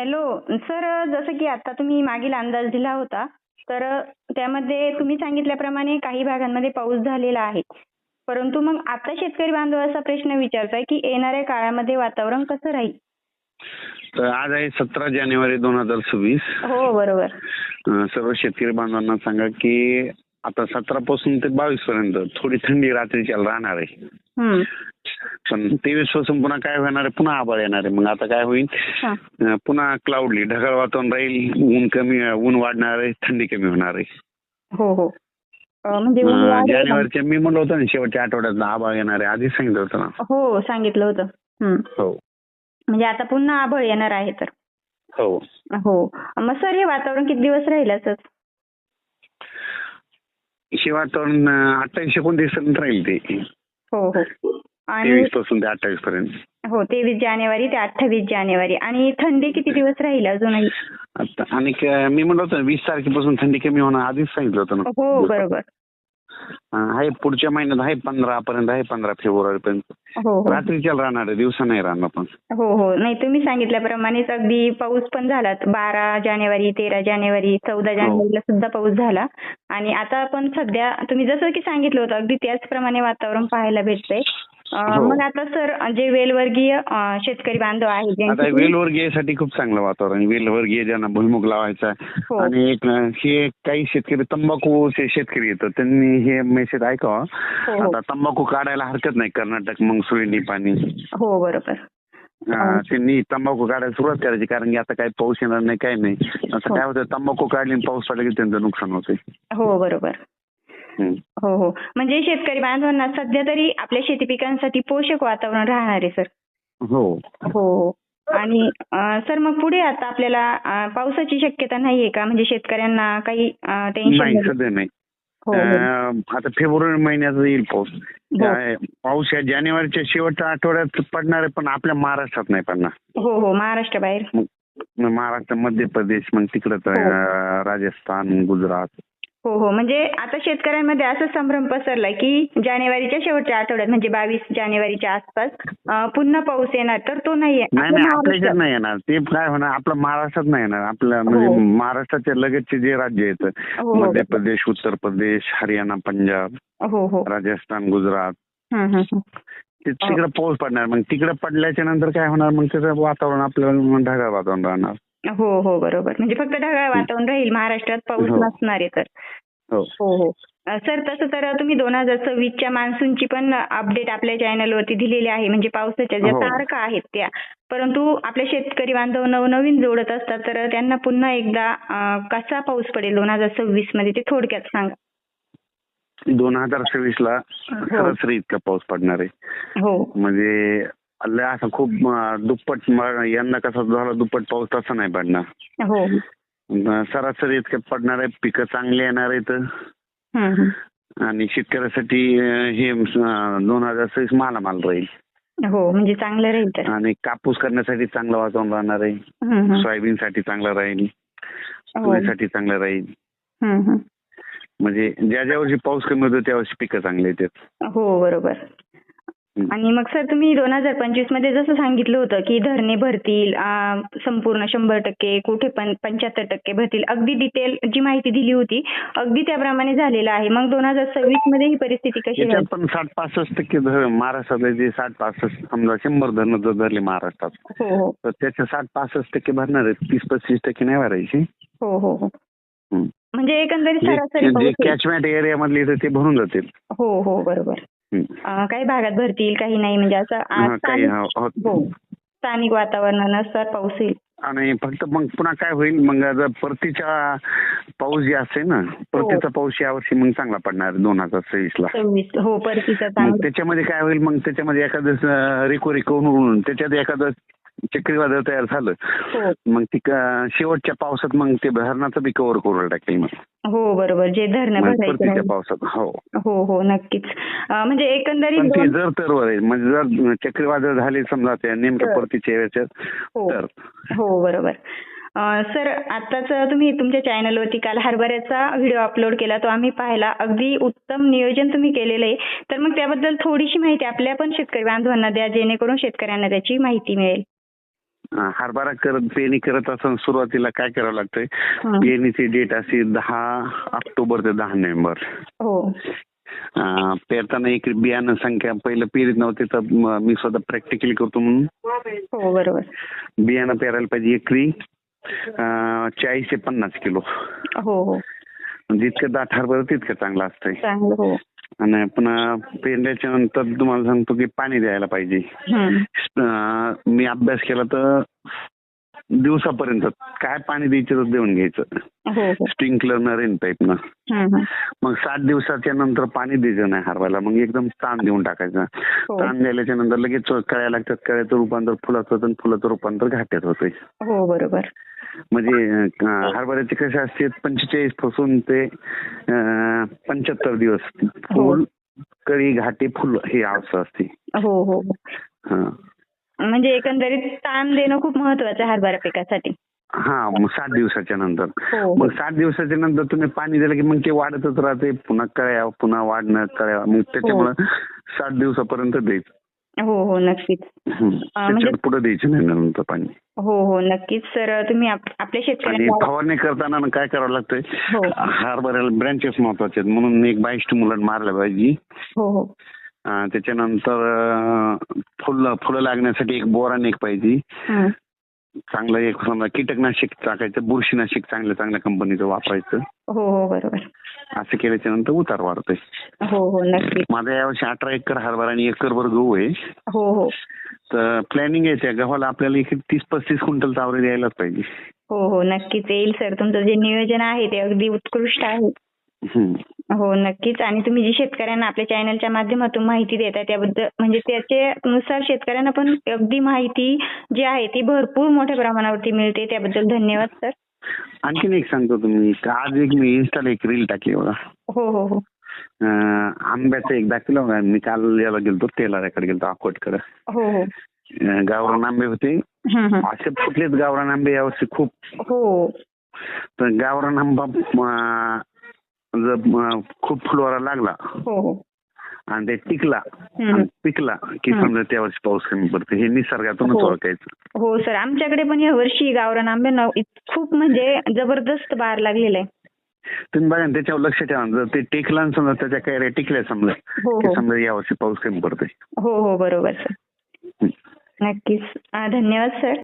Hello sir जसं की आता तुम्ही मागील अंदाज दिला होता तर त्यामध्ये तुम्ही सांगितल्याप्रमाणे काही भागांमध्ये पाऊस झालेला आहे. परंतु मग आता शेतकरी बांधव असा प्रश्न विचारताय की येणाऱ्या काळामध्ये वातावरण कसं राहील? तर आज आहे सतरा जानेवारी दोन हजार सव्वीस. हो बरोबर. सर्व शेतकरी बांधवांना सांगा की आता सतरा पासून ते बावीस पर्यंत थोडी थंडी रात्रीच्या राहणार आहे. पण तेवीसपासून पुन्हा काय होणार आहे? पुन्हा आभाळ येणार आहे. मग आता काय होईल? पुन्हा क्लाउडली ढगाळ वातावरण राहील ऊन कमी ऊन वाढणार आहे थंडी कमी होणार आहे. हो हो. म्हणजे? जानेवारीच्या मी म्हणलं होतं ना शेवटच्या आठवड्यात आभाळ येणार आहे. आधीच सांगितलं होतं ना. हो सांगितलं होतं. हो. म्हणजे आता पुन्हा आभळ येणार आहे तर. हो. हो. मग सर हे वातावरण किती दिवस राहील असंच हे वातावरण अठ्ठावीस एकोणतीस पर्यंत राहील ते. हो हो. तेवीसपासून ते अठ्ठावीस पर्यंत. हो तेवीस जानेवारी ते अठ्ठावीस जानेवारी. आणि थंडी किती दिवस राहील अजूनही? आता आणि क- मी म्हणलं होतं वीस तारखेपासून थंडी कमी होणार आधीच सांगितलं होतं ना. हो बरोबर. आहे पुढच्या महिन्यात आहे पंधरा पर्यंत आहे पंधरा फेब्रुवारी पर्यंत हो. हो रात्रीच्या राहणार आहे दिवसा नाही राहणार पण. हो हो. नाही तुम्ही सांगितल्याप्रमाणेच अगदी पाऊस पण झाला. बारा जानेवारी तेरा जानेवारी चौदा जानेवारीला सुद्धा पाऊस झाला. आणि आता पण सध्या तुम्ही जसं की सांगितलं होतं अगदी त्याचप्रमाणे वातावरण पाहायला भेटतंय. हो. मग आता सर जे वेलवर्गीय शेतकरी बांधव आहेत आता ज्यांची वेलवर्गीयसाठी खूप चांगलं वातावरण. वेलवर्गीय ज्यांना भुईमुग लावायचा. हो. आणि हे काही शेतकरी तंबाखूचे शेतकरी येतात. त्यांनी हे मेसेज ऐकावा. हो, हो. आता तंबाखू काढायला हरकत नाही. कर्नाटक मग सुळणी पाणी. हो बरोबर. त्यांनी तंबाखू काढायला सुरुवात करायची. कारण की आता काही पाऊस येणार नाही काही नाही. असं हो. काय होतं? तंबाखू काढली आणि पाऊस पडला की त्यांचं नुकसान होते हो बरोबर. हो हो. म्हणजे शेतकरी बांधवांना सध्या तरी आपल्या शेती पिकांसाठी पोषक वातावरण राहणार आहे सर. हो. हो. आणि सर मग पुढे आता आपल्याला पावसाची शक्यता नाहीये का? म्हणजे शेतकऱ्यांना काही नाही टेन्शन सध्या नाही. हो हो. आता फेब्रुवारी महिन्यात येईल पाऊस. हो. पाऊस या जानेवारीच्या शेवटच्या आठवड्यात पडणार आहे पण आपल्या महाराष्ट्रात नाही पडणार. हो हो. महाराष्ट्र बाहेर. महाराष्ट्र मध्य प्रदेश मग तिकडं. राजस्थान गुजरात. हो हो. म्हणजे आता शेतकऱ्यांमध्ये असं संभ्रम पसरलाय की जानेवारीच्या शेवटच्या आठवड्यात म्हणजे बावीस जानेवारीच्या आसपास पुन्हा पाऊस येणार तर तो नाहीये नाही आपल्या नाही आपल्या येणार. ते काय होणार? आपलं महाराष्ट्रात नाही येणार. आपलं म्हणजे हो. महाराष्ट्राच्या लगतचे जे राज्य आहेत हो. मध्य प्रदेश उत्तर प्रदेश हरियाणा पंजाब हो हो. राजस्थान गुजरात तिकडे पाऊस पडणार. मग तिकडे पडल्याच्या नंतर काय होणार? मग त्याचं वातावरण आपलं ढगाळ वातावरण राहणार. हो हो. बरोबर. म्हणजे फक्त ढगाळ वातावरण राहील. महाराष्ट्रात पाऊस हो. नसणार आहे तर. हो. हो हो. सर तसं तर तुम्ही दोन हजार सव्वीसच्या मान्सूनची पण अपडेट आपल्या चॅनलवरती दिलेली आहे. म्हणजे पावसाच्या ज्या हो. तारखा आहेत त्या. परंतु आपले शेतकरी बांधव नवनवीन जोडत असतात तर त्यांना पुन्हा एकदा कसा पाऊस पडेल दोन हजार सव्वीसमध्ये ते थोडक्यात सांगा. दोन हजार सव्वीस ला. सरासरी इतका पाऊस पडणार आहे. हो. म्हणजे असं खूप दुप्पट यंदा कसा झाला दुप्पट पाऊस तसा नाही पडणार. हो. सरासरी इतकं पडणार आहे पिकं चांगली येणार आहेत. आणि शेतकऱ्यासाठी हे दोन हजार सव्वीस मालामाल राहील हो म्हणजे चांगलं राहील आणि कापूस करण्यासाठी चांगलं वातावरण राहणार आहे हं. सोयाबीनसाठी चांगलं राहील. तुरीसाठी चांगलं राहील. म्हणजे ज्या ज्या वर्षी पाऊस कमी होतो त्या वर्षी पिकं चांगली येतात हो बरोबर. आणि मग सर तुम्ही दोन हजार पंचवीसमध्ये जसं सांगितलं होतं की धरणे भरतील संपूर्ण शंभर टक्के कुठे पण पंच्याहत्तर टक्के भरतील. अगदी डिटेल जी माहिती दिली होती अगदी त्याप्रमाणे झालेलं आहे. मग दोन हजार सव्वीसमध्ये ही परिस्थिती कशी याच्यात पण साठ पासष्ट टक्के धर महाराष्ट्रातले जे साठ पासष्ट समजा शंभर धरणं जर धरले महाराष्ट्रात हो हो. तर त्याच्या साठ पासष्ट टक्के भरणार आहेत. तीस पस्तीस टक्के नाही भरायची. हो हो हो. म्हणजे एकंदरीत सरासरी जे- पाऊस. कॅचमेंट एरिया मधले ते भरून जातील. हो हो बरोबर. काही भागात भरतील काही नाही. म्हणजे असं हा, स्थानिक- हा, हो. हो वातावरणानुसार पाऊस येईल. आणि फक्त मग पुन्हा काय होईल? मग जर परतीचा पाऊस जे असेल ना परतीचा पाऊस यावर्षी मग चांगला पडणार दोन हजार सव्वीस ला हो चांगला. त्याच्यामध्ये काय होईल? मग त्याच्यामध्ये एखादं रिको रिको होऊन त्याच्यात एखादं चक्रीवादळ तयार झालं. हो. मग ती शेवटच्या पावसात मग ते धरणाचं बी कव्हर करून टाकेल मग. हो बरोबर. जे धरणं परतीच्या. पावसात हो. हो हो नक्कीच. म्हणजे एकंदरीत ते जर आहे. म्हणजे जर चक्रीवादळ झाले समजा त्या नेमक्या तर. परतीच्या याच्यात हो. तर. हो बरोबर. सर आताच तुम्ही तुमच्या चॅनलवरती काल हरभऱ्याचा व्हिडिओ अपलोड केला तो आम्ही पाहिला. अगदी उत्तम नियोजन तुम्ही केलेलं आहे. तर मग त्याबद्दल थोडीशी माहिती आपल्या पण शेतकरी बांधवांना द्या जेणेकरून शेतकऱ्यांना त्याची माहिती मिळेल. हरभरा करत पेरणी करत असताना सुरुवातीला काय करावं लागतंय. पेरणीची डेट असते दहा ऑक्टोबर ते दहा नोव्हेंबर. हो. पेरताना एक बियाणं संख्या पहिलं पेरीत नव्हते तर म- स्वतः प्रॅक्टिकली करतो म्हणून. हो बरोबर. बियाणं पेरायला पाहिजे एकरी चाळीस ते पन्नास किलो. हो हो. जितकं दाट हरभरा तितकं चांगलं असतंय. चांगलं हो. आणि पुन्हा पेरल्याच्या नंतर तुम्हाला सांगतो की पाणी द्यायला पाहिजे. मी अभ्यास केला तर दिवसापर्यंत काय पाणी द्यायचं तर देऊन घ्यायचं. स्प्रिंकलर न रेन पाईपनं हं, हं. मग सात दिवसाच्या नंतर पाणी द्यायचं नाही हरवायला. मग एकदम ताण देऊन टाकायचा. हो. ताण द्यायच्या नंतर लगेच कळ्या लागतात. कळ्याचं रूपांतर फुलाचं होतं आणि फुलाचं रूपांतर घाट्यात होतंय. हो बरोबर. म्हणजे अं, हरभऱ्याचे कसे असते पंचेचाळीसपासून ते पंच्याहत्तर दिवस. फुल कळी घाटे फुल ही अवस्था असते. हो हो. हो. हा म्हणजे एकंदरीत ताण देणं खूप महत्वाचं आहे हरभरा पिकासाठी. हा मग सात दिवसाच्या नंतर. हो मग सात दिवसाच्या नंतर तुम्ही पाणी दिलं की मग ते वाढतच राहते. पुन्हा कळ्या पुन्हा वाढणं कळ्या. मग त्याच्यामुळे सात दिवसापर्यंत द्यायचं. हो हो नक्कीच. त्याच्यावर पुढे द्यायचं नाही नंतर पाणी. हो हो. नक्कीच सर. तुम्ही आप- आपल्या आणि शेतकऱ्यांना फवारणी करताना ना काय करावं लागतंय? हो. हरभऱ्याला ब्रँचेस महत्त्वाचे आहेत. म्हणून एक बाय स्टिम्युलंट मारलं पाहिजे. हो हो. अं, त्याच्यानंतर अं, फुलं फुलं लागण्यासाठी एक बोरान एक पाहिजे. हं. चांगलं एक समजा कीटकनाशक टाकायचं बुरशीनाशक चांगल्या चांगल्या कंपनीचं वापरायचं. हो हो बरोबर. असं केल्याच्यानंतर उतार वाढतोय. हो हो नक्कीच माझा यावर्षी अठरा एकर हरभरा आणि एकरभर गहू आहे. हो हो. तर प्लॅनिंग आहे त्या गव्हाला आपल्याला एक तीस पस्तीस क्विंटल चावरे द्यायलाच पाहिजे. हो हो नक्कीच येईल सर. तुमचं जे नियोजन आहे ते अगदी उत्कृष्ट आहे. हम्म. हो नक्कीच. आणि तुम्ही जी शेतकऱ्यांना आपल्या चॅनलच्या माध्यमातून माहिती देताय त्याबद्दल म्हणजे त्याचे नुसार शेतकऱ्यांना पण अगदी माहिती जी आहे ती भरपूर मोठ्या प्रमाणावरती मिळते. त्याबद्दल धन्यवाद सर. आणखीन एक सांगतो तुम्ही आज एक मी इन्स्टाला एक रील टाकली बघा. हो हो हो. अं, आंब्याचं एक दाखवलं बघा मी काल याला गेलतो तेलाऱ्याकडे गेलतो अकोटकडे. हो हो. गावरान आंबे होते. हं, हं. असे कुठलेच गावरान आंबे यावर्षी खूप. हो. तर गावरान आंबा खूप फुलवारा लागला. हो हो. आणि ते टिकला पिकला की. समजा त्यावर्षी पाऊस कमी पडतो. हे निसर्गातूनच हो. ओळखायचं. हो सर. आमच्याकडे पण यावर्षी गावरान आंब्यांना इत- खूप म्हणजे जबरदस्त बार लागलेला आहे. तुम्ही बघा त्याच्यावर लक्ष ठेवा जर ते टेकला समजा त्याच्या काही टिकल्या समजा हो की हो. समजा यावर्षी पाऊस कमी पडतोय. हो हो. बरोबर सर. नक्कीच. धन्यवाद सर.